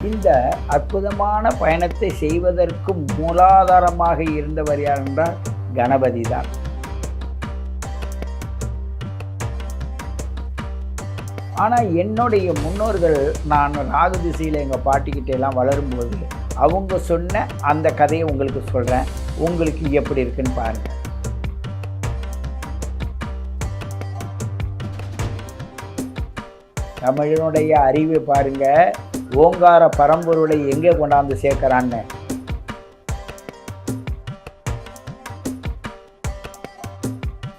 இந்த அற்புதமான பயணத்தை செய்வதற்கும் மூலாதாரமாக இருந்தவர் யார் என்றால் கணபதி தான். ஆனால் என்னுடைய முன்னோர்கள் நான் ராகு திசையில் எங்கள் பாட்டிக்கிட்ட எல்லாம் வளரும்போது அவங்க சொன்ன அந்த கதையை உங்களுக்கு சொல்கிறேன் உங்களுக்கு எப்படி இருக்குன்னு பாருங்கள் தமிழனுடைய அறிவை பாருங்க. ஓங்கார பரம்பொருளை எங்கே கொண்டாந்து சேர்க்கிறான்னு?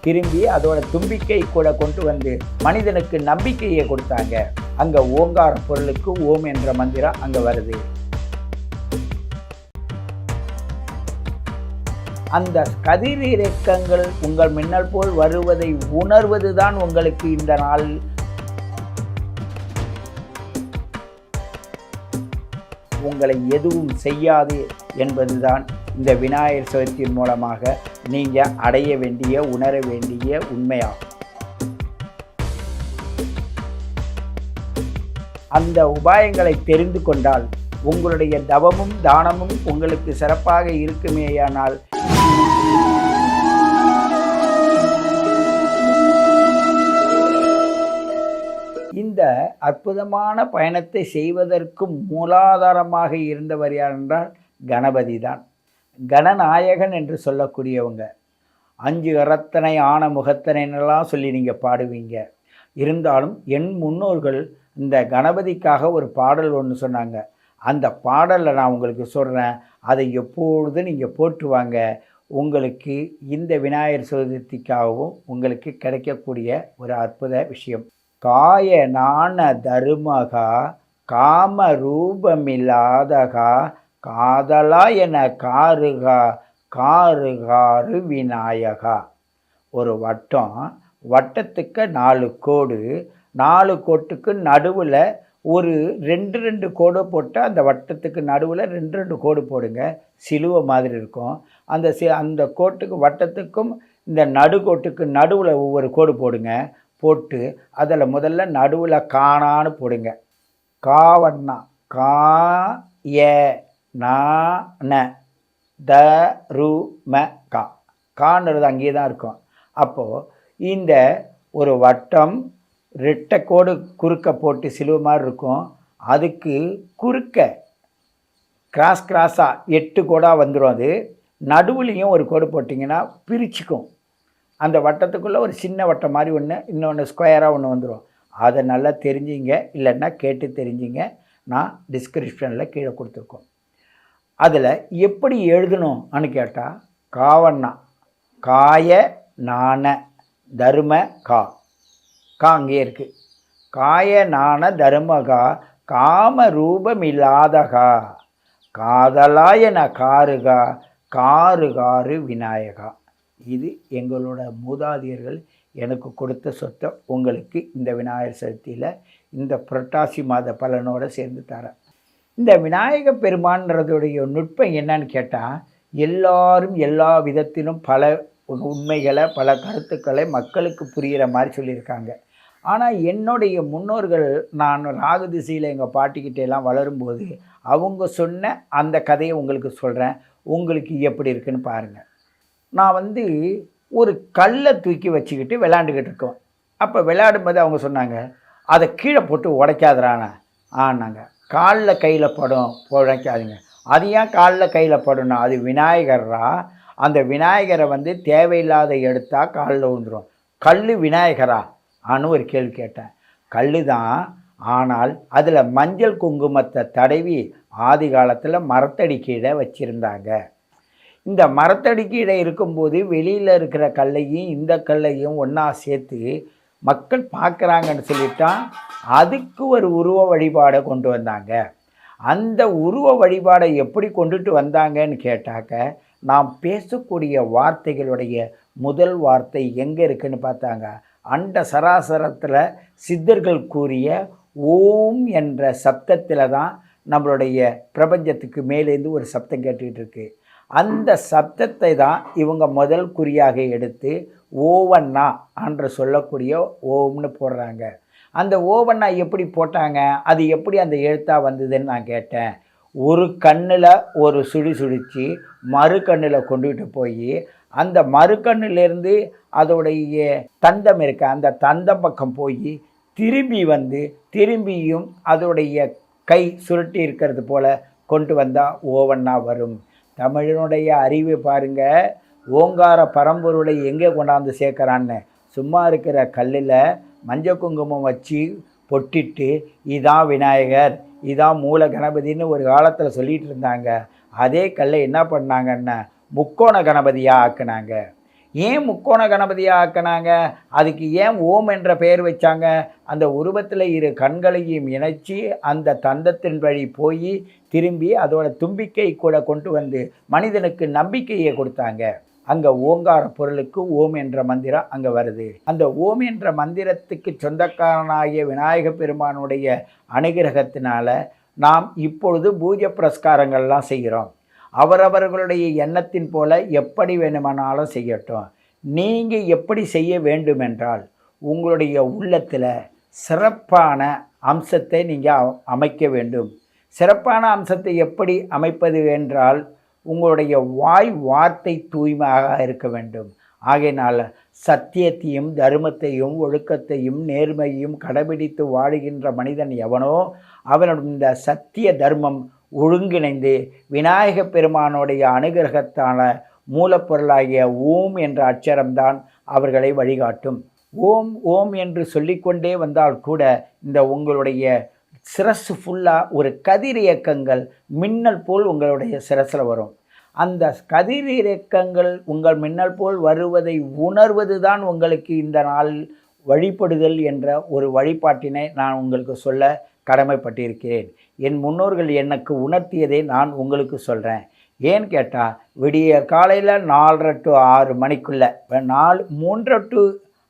திரும்பி அதோட தும்பிக்கை கூட கொண்டு வந்து மனிதனுக்கு நம்பிக்கையை கொடுத்தாங்க. அங்க ஓங்கார பொருளுக்கு ஓம் என்ற மந்திரம் அங்க வருது. அந்த கதிரிறக்கங்கள் உங்கள் மின்னல் போல் வருவதை உணர்வதுதான் உங்களுக்கு இந்த நாள் உங்களை எதுவும் செய்யாது என்பதுதான் இந்த விநாயகர் சதுர்த்தியின் மூலமாக நீங்கள் அடைய வேண்டிய உணர வேண்டிய உண்மையாகும். அந்த உபாயங்களை தெரிந்து கொண்டால் உங்களுடைய தவமும் தானமும் உங்களுக்கு சிறப்பாக இருக்குமேயானால் இந்த அற்புதமான பயணத்தை செய்வதற்கும் மூலாதாரமாக இருந்தவர் யார் என்றால் கணபதி தான். கணநாயகன் என்று சொல்லக்கூடியவங்க. அஞ்சு கரத்தனை ஆன முகத்தனைன்னெல்லாம் சொல்லி நீங்கள் பாடுவீங்க. இருந்தாலும் என் முன்னோர்கள் இந்த கணபதிக்காக ஒரு பாடல் ஒன்று சொன்னாங்க. அந்த பாடலை நான் உங்களுக்கு சொல்கிறேன் அதை எப்பொழுதும் நீங்கள் போட்டுவாங்க உங்களுக்கு இந்த விநாயகர் சதுர்த்திக்காகவும் உங்களுக்கு கிடைக்கக்கூடிய ஒரு அற்புத விஷயம். காய நாண தருமகா காம ரூபமில்லாதகா காதலா என காருகா காருகாரு விநாயகா. ஒரு வட்டம் வட்டத்துக்கு நாலு கோடு நாலு கோட்டுக்கு நடுவில் ஒரு ரெண்டு ரெண்டு கோடு போட்டால் அந்த வட்டத்துக்கு நடுவில் ரெண்டு ரெண்டு கோடு போடுங்க. சிலுவை மாதிரி இருக்கும். அந்த சி அந்த கோட்டுக்கு வட்டத்துக்கும் இந்த நடுக்கோட்டுக்கு நடுவில் ஒவ்வொரு கோடு போடுங்க. போட்டு அதில் முதல்ல நடுவில் காணான்னு போடுங்க. காவண்ணா கா ஏ ந த ரு ம கா. கான்றது அங்கேயே தான் இருக்கும். அப்போது இந்த ஒரு வட்டம் ரெட்டை கோடு குறுக்க போட்டு சிலுவை மாதிரி இருக்கும். அதுக்கு குறுக்க கிராஸ் கிராஸாக எட்டு கோடாக வந்துடும் அது. நடுவுலையும் ஒரு கோடு போட்டிங்கன்னா பிரிச்சுக்கும். அந்த வட்டத்துக்குள்ளே ஒரு சின்ன வட்டம் மாதிரி ஒன்று இன்னொன்று ஸ்கொயராக ஒன்று வந்துடும் அதை நல்லா தெரிஞ்சிங்க இல்லைன்னா கேட்டு தெரிஞ்சிங்க. நான் டிஸ்கிரிப்ஷனில் கீழே கொடுத்துருக்கோம். அதில் எப்படி எழுதணும்னு கேட்டால் காவண்ணா காய நாண தரும கா. கா அங்கேயே இருக்குது காய நாண தருமகா காம காதலாய காதலாயன காருகா காரு காரு விநாயகா. இது எங்களோட மூதாதையர்கள் எனக்கு கொடுத்த சொத்தை உங்களுக்கு இந்த விநாயகர் சதுர்த்தியில் இந்த புரட்டாசி மாத பலனோடு சேர்ந்து தரேன். இந்த விநாயக பெருமான்றதுடைய நுட்பம் என்னன்னு கேட்டால் எல்லாரும் எல்லா விதத்திலும் பல உண்மைகளை பல கருத்துக்களை மக்களுக்கு புரிகிற மாதிரி சொல்லியிருக்காங்க. ஆனால் என்னுடைய முன்னோர்கள் நான் ராகு திசையில் எங்கள் பாட்டிக்கிட்ட எல்லாம் வளரும்போது அவங்க சொன்ன அந்த கதையை உங்களுக்கு சொல்கிறேன் உங்களுக்கு எப்படி இருக்குன்னு பாருங்கள் நான் வந்து ஒரு கல்லை தூக்கி வச்சுக்கிட்டு விளாண்டுக்கிட்டு இருக்கோம். அப்போ விளையாடும் போது அவங்க சொன்னாங்க அதை கீழே போட்டு உடைக்காதறானே ஆனாங்க. காலில் கையில் படும் உடைக்காதீங்க. அது ஏன் காலில் கையில் படணும் அது விநாயகராக அந்த விநாயகரை வந்து தேவையில்லாத எடுத்தால் காலில் விழுந்துடும் கல் விநாயகரா? ஆன்னு ஒரு கேள்வி கேட்டேன். கல் தான் ஆனால் அதில் மஞ்சள் குங்குமத்தை தடவி ஆதி காலத்தில் மரத்தடி கீழே வச்சுருந்தாங்க. இந்த மரத்தடிக்கு இடம் இருக்கும்போது வெளியில் இருக்கிற கல்லையும் இந்த கல்லையும் ஒன்றா சேர்த்து மக்கள் பார்க்குறாங்கன்னு சொல்லிட்டான் அதுக்கு ஒரு உருவ வழிபாடை கொண்டு வந்தாங்க. அந்த உருவ வழிபாடை எப்படி கொண்டுட்டு வந்தாங்கன்னு கேட்டாக்க நாம் பேசக்கூடிய வார்த்தைகளுடைய முதல் வார்த்தை எங்கே இருக்குன்னு பார்த்தாங்க. அண்ட சராசரத்தில் சித்தர்கள் கூறிய ஓம் என்ற சப்தத்தில் தான் நம்மளுடைய பிரபஞ்சத்துக்கு மேலேருந்து ஒரு சப்தம் கேட்டுக்கிட்டு இருக்குது அந்த சப்தத்தை தான் இவங்க முதல் குறியாக எடுத்து ஓவன்னா என்று சொல்லக்கூடிய ஓம்னு போடுறாங்க. அந்த ஓவண்ணா எப்படி போட்டாங்க? அது எப்படி அந்த எழுத்தாக வந்ததுன்னு நான் கேட்டேன். ஒரு கண்ணில் ஒரு சுழி சுடித்து மறு கண்ணில் கொண்டுகிட்டு போய் அந்த மறு கண்ணிலேருந்து அதோடைய தந்தம் இருக்க அந்த தந்தம் பக்கம் போய் திரும்பி வந்து திரும்பியும் அதோடைய கை சுருட்டி இருக்கிறது போல் கொண்டு வந்தால் ஓவண்ணா வரும். தமிழனுடைய அறிவு பாருங்க. ஓங்கார பரம்பொருளை எங்கே கொண்டாந்து சேர்க்குறான்னு? சும்மா இருக்கிற கல்லில் மஞ்சள் குங்குமம் வச்சு பொட்டிட்டு இதான் விநாயகர் இதான் மூல கணபதின்னு ஒரு காலத்தில் சொல்லிகிட்டு இருந்தாங்க. அதே கல்லை என்ன பண்ணாங்கன்னா முக்கோண கணபதியாக ஆக்குனாங்க. ஏன் முக்கோண கணபதியாக ஆக்குனாங்க அதுக்கு ஏன் ஓம் என்ற பெயர் வச்சாங்க? அந்த உருவத்தில் இரு கண்களையும் இணைச்சி அந்த தந்தத்தின் வழி போய் திரும்பி அதோட தும்பிக்கை கூட கொண்டு வந்து மனிதனுக்கு நம்பிக்கையை கொடுத்தாங்க. அங்கே ஓங்கார பொருளுக்கு ஓம் என்ற மந்திரம் அங்கே வருது. அந்த ஓம் என்ற மந்திரத்துக்கு சொந்தக்காரனாகிய விநாயக பெருமானுடைய அனுகிரகத்தினால நாம் இப்பொழுது பூஜை புரஸ்காரங்கள்லாம் செய்கிறோம். அவரவர்களுடைய எண்ணத்தின் போல எப்படி வேணுமானாலும் செய்யட்டும். நீங்கள் எப்படி செய்ய வேண்டுமென்றால் உங்களுடைய உள்ளத்தில் சிறப்பான அம்சத்தை நீங்கள் அமைக்க வேண்டும். சிறப்பான அம்சத்தை எப்படி அமைப்பது என்றால் உங்களுடைய வாய் வார்த்தை தூய்மையாக இருக்க வேண்டும். ஆகையினால் சத்தியத்தையும் தர்மத்தையும் ஒழுக்கத்தையும் நேர்மையும் கடைபிடித்து வாழுகின்ற மனிதன் எவனோ அவனுடைய இந்த சத்திய தர்மம் ஒழுங்கிணைந்து விநாயக பெருமானுடைய அனுகிரகத்தான மூலப்பொருளாகிய ஓம் என்ற அச்சரம்தான் அவர்களை வழிகாட்டும். ஓம் ஓம் என்று சொல்லிக்கொண்டே வந்தால் கூட இந்த உங்களுடைய சிரசு ஃபுல்லாக ஒரு கதிரியக்கங்கள் மின்னல் போல் உங்களுடைய சிரசில் வரும். அந்த கதிரியக்கங்கள் உங்கள் மின்னல் போல் வருவதை உணர்வது தான் உங்களுக்கு இந்த நாள் வழிபடுதல் என்ற ஒரு வழிபாட்டினை நான் உங்களுக்கு சொல்ல கடமைப்பட்டிருக்கிறேன். என் முன்னோர்கள் எனக்கு உணர்த்தியதை நான் உங்களுக்கு சொல்கிறேன் ஏன்னு கேட்டால் விடிய காலையில் நாலரை டு ஆறு மணிக்குள்ளே நாலு மூன்றரை டு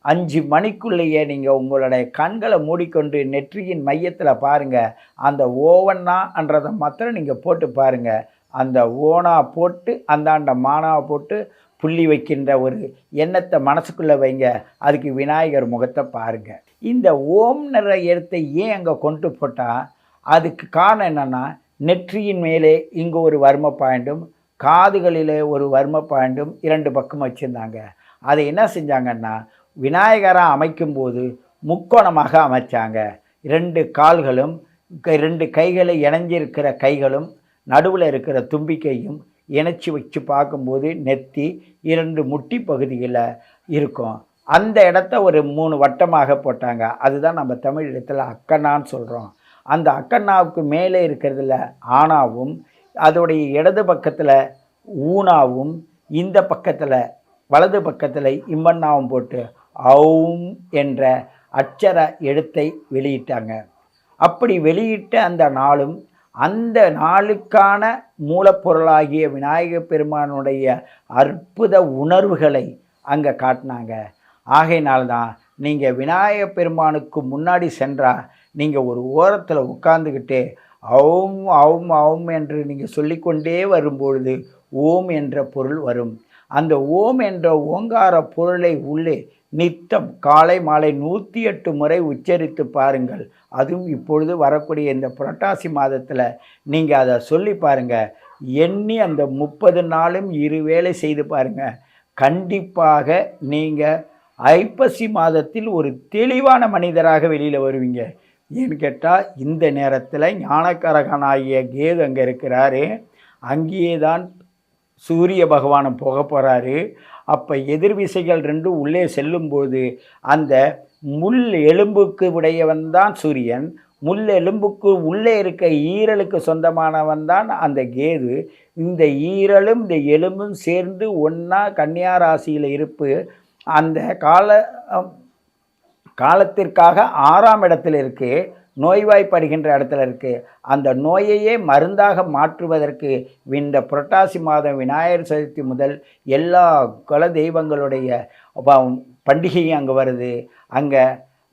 அஞ்சு மணிக்குள்ளேயே நீங்கள் உங்களுடைய கண்களை மூடிக்கொண்டு நெற்றியின் மையத்தில் பாருங்கள் அந்த ஓவன்னான்றதை மாத்திரம் நீங்கள் போட்டு பாருங்கள் அந்த ஓனா போட்டு அந்தாண்ட மானாவை போட்டு புள்ளி வைக்கின்ற ஒரு எண்ணத்தை மனசுக்குள்ளே வைங்க. அதுக்கு விநாயகர் முகத்தை பாருங்கள் இந்த ஓம் நிற எழுத்தை ஏன் அங்கே கொண்டு போட்டால் அதுக்கு காரணம் என்னென்னா நெற்றியின் மேலே இங்கே ஒரு வர்ம பாயிண்டும் காதுகளிலே ஒரு வர்ம பாயிண்டும் இரண்டு பக்கம் வச்சுருந்தாங்க. அதை என்ன செஞ்சாங்கன்னா விநாயகராக அமைக்கும்போது முக்கோணமாக அமைச்சாங்க. ரெண்டு கால்களும் க- ரெண்டு கைகளை இணைஞ்சிருக்கிற கைகளும் நடுவில் இருக்கிற தும்பிக்கையும் இணைச்சி வச்சு பார்க்கும்போது நெத்தி இரண்டு முட்டி பகுதியில் இருக்கும். அந்த இடத்த ஒரு மூணு வட்டமாக போட்டாங்க. அதுதான் நம்ம தமிழ் இடத்துல அக்கண்ணான்னு சொல்கிறோம் அந்த அக்கண்ணாவுக்கு மேலே இருக்கிறதுல ஆணாவும் அதோடைய இடது பக்கத்தில் ஊனாவும் இந்த பக்கத்தில் வலது பக்கத்தில் இம்மண்ணாவும் போட்டு ஔம் என்ற அச்சர எழுத்தை வெளியிட்டாங்க. அப்படி வெளியிட்ட அந்த நாளும் அந்த நாளுக்கான மூலப்பொருளாகிய விநாயக பெருமானுடைய அற்புத உணர்வுகளை அங்கே காட்டினாங்க. ஆகையினால்தான் நீங்கள் விநாயக பெருமானுக்கு முன்னாடி சென்றால் நீங்கள் ஒரு ஓரத்தில் உட்கார்ந்துக்கிட்டே அவும் அவும் அவும் என்று நீங்கள் சொல்லிக்கொண்டே வரும்பொழுது ஓம் என்ற பொருள் வரும். அந்த ஓம் என்ற ஓங்கார பொருளை உள்ளே நித்தம் காலை மாலை நூற்றி எட்டு முறை உச்சரித்து பாருங்கள். அதுவும் இப்பொழுது வரக்கூடிய இந்த புரட்டாசி மாதத்தில் நீங்கள் அதை சொல்லி பாருங்கள் எண்ணி அந்த முப்பது நாளும் இருவேளை செய்து பாருங்கள் கண்டிப்பாக நீங்கள் ஐப்பசி மாதத்தில் ஒரு தெளிவான மனிதராக வெளியில் வருவீங்க. ஏன்னு கேட்டால் இந்த நேரத்தில் ஞானக்கரகனாகிய கேது அங்கே இருக்கிறாரு. அங்கேயே தான் சூரிய பகவானும் போக போகிறாரு அப்போ எதிர் விசைகள் ரெண்டும் உள்ளே செல்லும்போது அந்த முள் எலும்புக்கு உடையவன் தான் சூரியன். முள் எலும்புக்கு உள்ளே இருக்க ஈரலுக்கு சொந்தமானவன் தான் அந்த கேது. இந்த ஈரலும் இந்த எலும்பும் சேர்ந்து ஒன்றா கன்னியா ராசியில் இருப்பு. அந்த கால காலத்திற்காக ஆறாம் இடத்துல இருக்குது நோய்வாய்ப்படுகின்ற இடத்துல இருக்குது அந்த நோயையே மருந்தாக மாற்றுவதற்கு இந்த புரட்டாசி மாதம் விநாயகர் சதுர்த்தி முதல் எல்லா குல தெய்வங்களுடைய பண்டிகையும் அங்கே வருது. அங்கே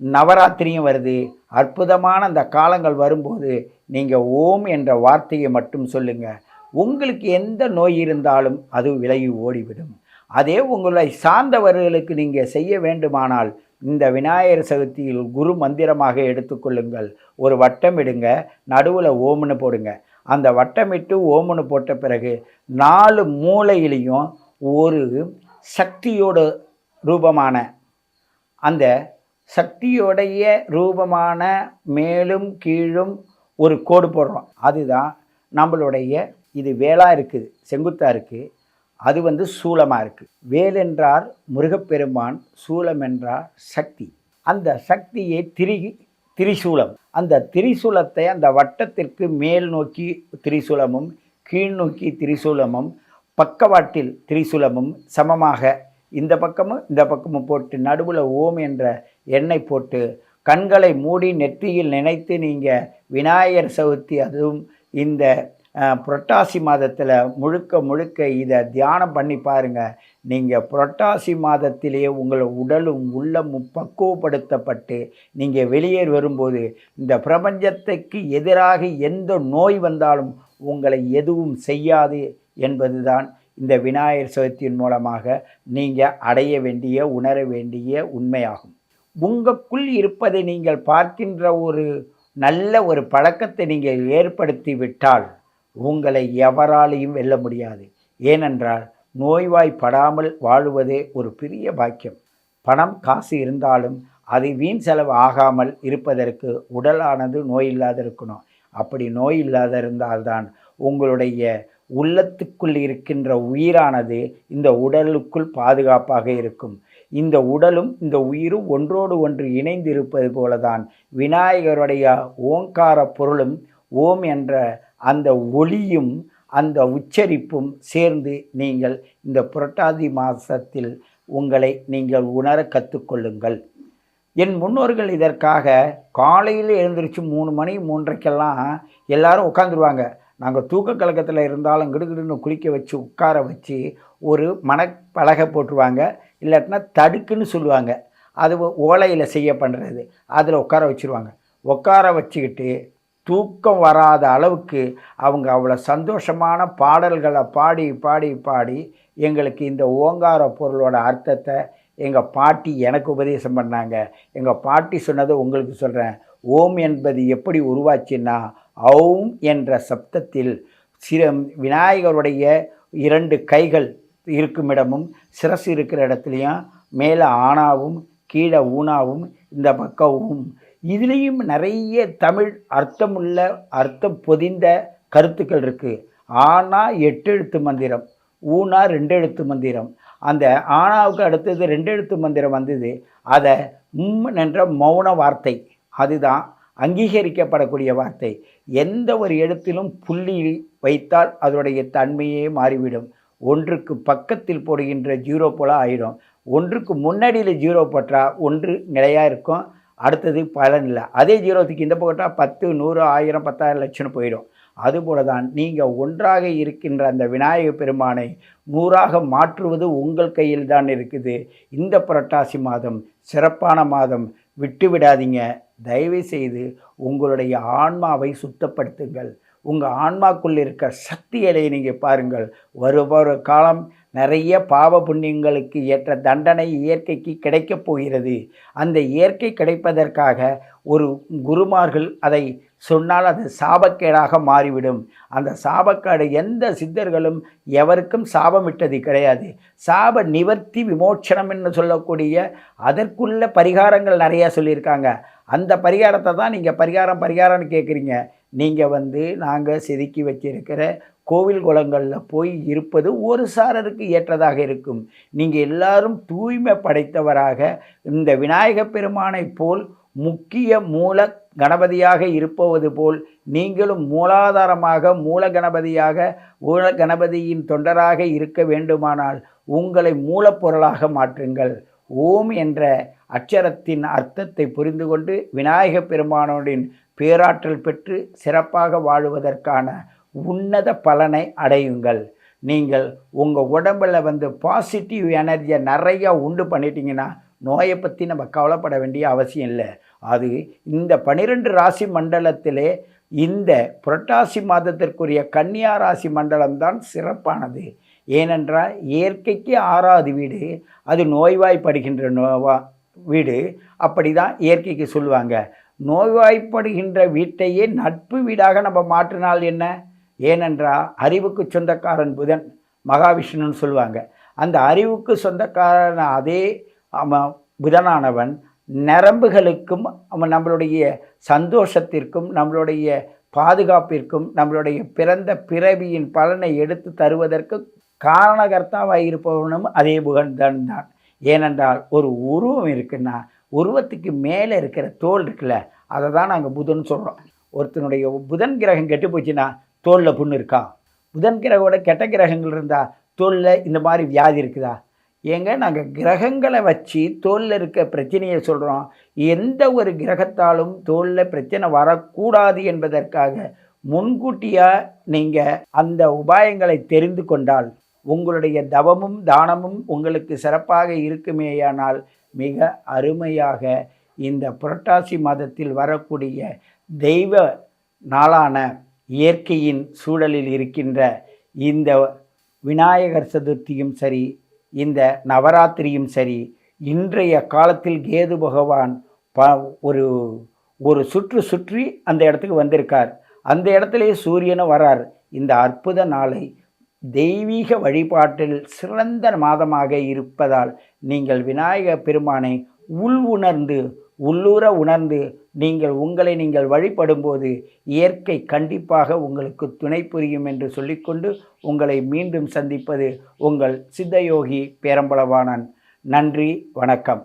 நவராத்திரியும் வருது. அற்புதமான அந்த காலங்கள் வரும்போது நீங்கள் ஓம் என்ற வார்த்தையை மட்டும் சொல்லுங்கள் உங்களுக்கு எந்த நோய் இருந்தாலும் அது விலகி ஓடிவிடும். அதே உங்களை சார்ந்தவர்களுக்கு நீங்கள் செய்ய வேண்டுமானால் இந்த விநாயகர் சதுர்த்தியில் குரு மந்திரமாக எடுத்துக்கொள்ளுங்கள் ஒரு வட்டம் இடுங்க நடுவில் ஓமுன்னு போடுங்க. அந்த வட்டமிட்டு ஓமுன்னு போட்ட பிறகு நாலு மூளையிலையும் ஒரு சக்தியோட ரூபமான அந்த சக்தியோடைய ரூபமான மேலும் கீழும் ஒரு கோடு போடுறோம். அதுதான் நம்மளுடைய இது வேளாக இருக்குது செங்குத்தாக இருக்குது. அது வந்து சூலமாக இருக்குது வேலென்றார் முருகப்பெருமான் சூலம் என்றார் சக்தி. அந்த சக்தியை திரி திரிசூலம். அந்த திரிசூலத்தை அந்த வட்டத்திற்கு மேல் நோக்கி திரிசூலமும் கீழ் நோக்கி திரிசூலமும் பக்கவாட்டில் திரிசூலமும் சமமாக இந்த பக்கமும் இந்த பக்கமும் போட்டு நடுவில் ஓம் என்ற எண்ணெய் போட்டு கண்களை மூடி நெற்றியில் நினைத்து நீங்கள் விநாயகர் சதுர்த்தி அதுவும் இந்த புரட்டாசி மாதத்தில் முழுக்க முழுக்க இதை தியானம் பண்ணி பாருங்கள் நீங்கள் புரட்டாசி மாதத்திலேயே உங்கள் உடலும் உள்ளமும் பக்குவப்படுத்தப்பட்டு நீங்கள் வெளியேறி வரும்போது இந்த பிரபஞ்சத்துக்கு எதிராக எந்த நோய் வந்தாலும் உங்களை எதுவும் செய்யாது என்பதுதான் இந்த விநாயகர் சதுர்த்தியின் மூலமாக நீங்கள் அடைய வேண்டிய உணர வேண்டிய உண்மையாகும். உங்களுக்குள் இருப்பதை நீங்கள் பார்க்கின்ற ஒரு நல்ல ஒரு பழக்கத்தை நீங்கள் ஏற்படுத்தி விட்டால் உங்களை எவராலையும் வெல்ல முடியாது. ஏனென்றால் நோய்வாய்ப்படாமல் வாழுவதே ஒரு பெரிய பாக்கியம். பணம் காசு இருந்தாலும் அதை வீண் செலவு ஆகாமல் இருப்பதற்கு உடலானது நோய் இல்லாத இருக்கணும். அப்படி நோய் இல்லாத இருந்தால்தான் உங்களுடைய உள்ளத்துக்குள் இருக்கின்ற உயிரானது இந்த உடலுக்குள் பாதுகாப்பாக இருக்கும். இந்த உடலும் இந்த உயிரும் ஒன்றோடு ஒன்று இணைந்து இருப்பது போலதான் விநாயகருடைய ஓங்கார பொருளும் ஓம் என்ற அந்த ஒளியும் அந்த உச்சரிப்பும் சேர்ந்து நீங்கள் இந்த புரட்டாதி மாதத்தில் உங்களை நீங்கள் உணர கற்றுக்கொள்ளுங்கள் என் முன்னோர்கள் இதற்காக காலையில் எழுந்திரிச்சு மூணு மணி மூன்றரைக்கெல்லாம் எல்லாரும் உட்காந்துருவாங்க நாங்கள் தூக்க கழகத்தில் இருந்தாலும் கிடுகிடுன்னு குளிக்க வச்சு உட்கார வச்சு ஒரு மணப்பலகை போட்டுருவாங்க. இல்லாட்டினா தடுக்குன்னு சொல்லுவாங்க. அது ஓலையில் செய்ய பண்ணுறது அதில் உட்கார வச்சுருவாங்க. உட்கார வச்சுக்கிட்டு தூக்கம் வராத அளவுக்கு அவங்க அவ்வளோ சந்தோஷமான பாடல்களை பாடி பாடி பாடி எங்களுக்கு இந்த ஓங்கார பொருளோட அர்த்தத்தை எங்கள் பாட்டி எனக்கு உபதேசம் பண்ணாங்க. எங்கள் பாட்டி சொன்னதை உங்களுக்கு சொல்கிறேன் ஓம் என்பது எப்படி உருவாச்சுன்னா ஔம் என்ற சப்தத்தில் சிற விநாயகருடைய இரண்டு கைகள் இருக்கும் இடமும் சிரசு இருக்கிற இடத்துலையும் மேலே ஆணாவும் கீழே ஊனாவும் இந்த பக்கமும் இதுலேயும் நிறைய தமிழ் அர்த்தமுள்ள அர்த்தம் பொதிந்த கருத்துக்கள் இருக்குது ஆனா எட்டு எழுத்து மந்திரம் ஊனா ரெண்டு எழுத்து மந்திரம். அந்த ஆனாவுக்கு அடுத்தது ரெண்டு எழுத்து மந்திரம் வந்தது. அதை உம் என்ற மௌன வார்த்தை அதுதான் அங்கீகரிக்கப்படக்கூடிய வார்த்தை. எந்த ஒரு எழுத்திலும் புள்ளி வைத்தால் அதனுடைய தன்மையே மாறிவிடும். ஒன்றுக்கு பக்கத்தில் போடுகின்ற ஜீரோ போல ஆயிடும். ஒன்றுக்கு முன்னாடியில் ஜீரோ போட்டால் ஒன்று நிலையாக இருக்கும். அடுத்தது பலன் இல்லை அதே ஜீரோத்துக்கு இந்த போட்டால் பத்து நூறு ஆயிரம் பத்தாயிரம் லட்சம் போயிடும். அதுபோல தான் நீங்கள் ஒன்றாக இருக்கின்ற அந்த விநாயக பெருமானை நூறாக மாற்றுவது உங்கள் கையில் தான் இருக்குது. இந்த புரட்டாசி மாதம் சிறப்பான மாதம். விட்டு விடாதீங்க. தயவு செய்து உங்களுடைய ஆன்மாவை சுத்தப்படுத்துங்கள். உங்கள் ஆன்மாக்குள் இருக்க சக்திகளை நீங்கள் பாருங்கள். வருபவர் காலம் நிறைய பாவ புண்ணியங்களுக்கு ஏற்ற தண்டனை இயற்கைக்கு கிடைக்கப் போகிறது. அந்த இயற்கை கிடைப்பதற்காக ஒரு குருமார்கள் அதை சொன்னால் அது சாபக்கேடாக மாறிவிடும். அந்த சாபக்கேடு எந்த சித்தர்களும் எவருக்கும் சாபமிட்டது கிடையாது. சாப நிவர்த்தி விமோச்சனம் என்று சொல்லக்கூடிய அதற்குள்ள பரிகாரங்கள் நிறையா சொல்லியிருக்காங்க. அந்த பரிகாரத்தை தான் நீங்கள் பரிகாரம் பரிகாரம்னு கேட்குறீங்க. நீங்கள் வந்து நாங்கள் செதுக்கி வச்சிருக்கிற கோவில் குளங்களில் போய் இருப்பது ஒரு சாரருக்கு ஏற்றதாக இருக்கும். நீங்கள் எல்லாரும் தூய்மை படைத்தவராக இந்த விநாயக பெருமானை போல் முக்கிய மூல கணபதியாக இருப்பது போல் நீங்களும் மூலாதாரமாக மூல கணபதியாக மூல கணபதியின் தொண்டராக இருக்க வேண்டுமானால் உங்களை மூலப்பொருளாக மாற்றுங்கள். ஓம் என்ற அட்சரத்தின் அர்த்தத்தை புரிந்து கொண்டு விநாயகப் பெருமானோடின் பேராற்றல் பெற்று சிறப்பாக வாழுவதற்கான உன்னத பலனை அடையுங்கள். நீங்கள் உங்கள் உடம்பில் வந்து பாசிட்டிவ் எனர்ஜியை நிறையா உண்டு பண்ணிட்டீங்கன்னா நோயை பற்றி நம்ம கவலைப்பட வேண்டிய அவசியம் இல்லை. அது இந்த பனிரெண்டு ராசி மண்டலத்திலே இந்த புரட்டாசி மாதத்திற்குரிய கன்னியா ராசி மண்டலம்தான் சிறப்பானது. ஏனென்றால் இயற்கைக்கு ஆறாவது வீடு அது நோய்வாய்ப்படுகின்ற நோவா வீடு. அப்படி தான் இயற்கைக்கு சொல்லுவாங்க. நோய்வாய்ப்படுகின்ற வீட்டையே நட்பு வீடாக நம்ம மாற்றினால் என்ன? ஏனென்றால் அறிவுக்கு சொந்தக்காரன் புதன் மகாவிஷ்ணுன்னு சொல்லுவாங்க. அந்த அறிவுக்கு சொந்தக்காரன் அதே புதனானவன் நரம்புகளுக்கும் அவன் நம்மளுடைய சந்தோஷத்திற்கும் நம்மளுடைய பாதுகாப்பிற்கும் நம்மளுடைய பிறந்த பிறவியின் பலனை எடுத்து தருவதற்கு காரணகர்த்தாவாக இருப்பவனும் அதே புகழ்தான் தான் ஏனென்றால் ஒரு உருவம் இருக்குன்னா உருவத்துக்கு மேலே இருக்கிற தோல் இருக்குல்ல அதை தான் நாங்கள் புதன் சொல்கிறோம் ஒருத்தனுடைய புதன் கிரகம் கெட்டு போச்சுன்னா தோலில் புண்ணு இருக்கா? புதன் கிரகோட கெட்ட கிரகங்கள் இருந்தால் தோலில் இந்த மாதிரி வியாதி இருக்குதா? ஏங்க நாங்கள் கிரகங்களை வச்சு தோலில் இருக்க பிரச்சனையை சொல்கிறோம் எந்த ஒரு கிரகத்தாலும் தோலில் பிரச்சனை வரக்கூடாது என்பதற்காக முன்கூட்டியாக நீங்கள் அந்த உபாயங்களை தெரிந்து கொண்டால் உங்களுடைய தவமும் தானமும் உங்களுக்கு சிறப்பாக இருக்குமேயானால் மிக அருமையாக இந்த புரட்டாசி மாதத்தில் வரக்கூடிய தெய்வ நாளான இயற்கையின் சூழலில் இருக்கின்ற இந்த விநாயகர் சதுர்த்தியும் சரி இந்த நவராத்திரியும் சரி இன்றைய காலத்தில் கேது பகவான் ப ஒரு ஒரு சுற்று சுற்றி அந்த இடத்துக்கு வந்திருக்கார். அந்த இடத்துலயே சூரியனும் வரார். இந்த அற்புத நாளை தெய்வீக வழிபாட்டில் சிறந்த மாதமாக இருப்பதால் நீங்கள் விநாயக பெருமானை உள் உணர்ந்து உள்ளூர உணர்ந்து நீங்கள் உங்களை நீங்கள் வழிபடும்போது இயற்கை கண்டிப்பாக உங்களுக்கு துணை புரியும் என்று சொல்லிக்கொண்டு உங்களை மீண்டும் சந்திப்பது உங்கள் சித்தயோகி பேரம்பளவானன் நன்றி வணக்கம்.